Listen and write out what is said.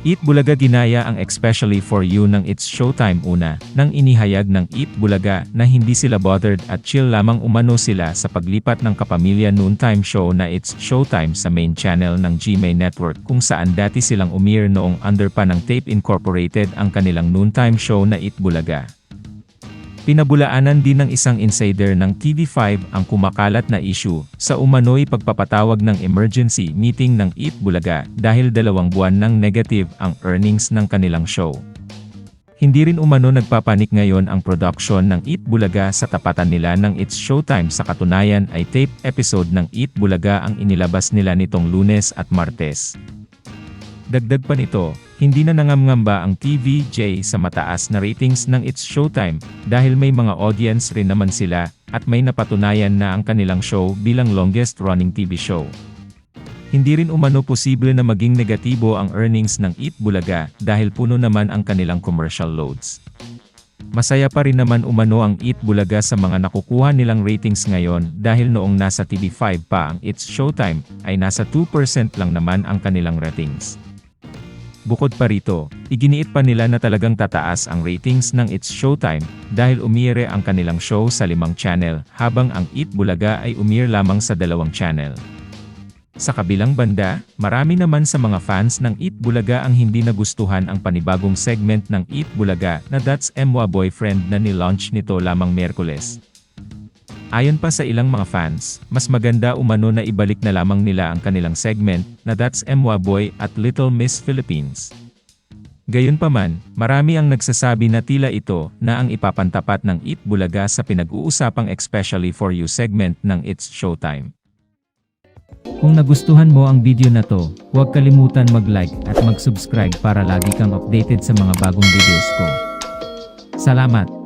Eat Bulaga ginaya ang especially for you ng It's Showtime una, nang inihayag ng Eat Bulaga na hindi sila bothered at chill lamang umano sila sa paglipat ng kapamilya noontime show na It's Showtime sa main channel ng GMA Network kung saan dati silang umir noong under pa ng Tape Incorporated ang kanilang noontime show na Eat Bulaga. Pinabulaanan din ng isang insider ng TV5 ang kumakalat na issue sa umano'y pagpapatawag ng emergency meeting ng Eat Bulaga dahil dalawang buwan ng negative ang earnings ng kanilang show. Hindi rin umano nagpapanik ngayon ang production ng Eat Bulaga sa tapatan nila ng It's Showtime sa katunayan ay tape episode ng Eat Bulaga ang inilabas nila nitong lunes at martes. Dagdag pa nito, hindi na nangamngamba ang TVJ sa mataas na ratings ng It's Showtime dahil may mga audience rin naman sila at may napatunayan na ang kanilang show bilang longest running TV show. Hindi rin umano posible na maging negatibo ang earnings ng Eat Bulaga dahil puno naman ang kanilang commercial loads. Masaya pa rin naman umano ang Eat Bulaga sa mga nakukuha nilang ratings ngayon dahil noong nasa TV5 pa ang It's Showtime ay nasa 2% lang naman ang kanilang ratings. Bukod pa rito, iginiit pa nila na talagang tataas ang ratings ng It's Showtime dahil umire ang kanilang show sa limang channel habang ang Eat Bulaga ay umir lamang sa dalawang channel. Sa kabilang banda, marami naman sa mga fans ng Eat Bulaga ang hindi nagustuhan ang panibagong segment ng Eat Bulaga na That's Emwa Boyfriend na ni-launch nito lamang Merkules. Ayon pa sa ilang mga fans, mas maganda umano na ibalik na lamang nila ang kanilang segment na That's Emwa Boy at Little Miss Philippines. Gayunpaman, marami ang nagsasabi na tila ito na ang ipapantapat ng Eat Bulaga sa pinag-uusapang especially for you segment ng It's Showtime. Kung nagustuhan mo ang video na to, huwag kalimutan mag-like at mag-subscribe para lagi kang updated sa mga bagong videos ko. Salamat!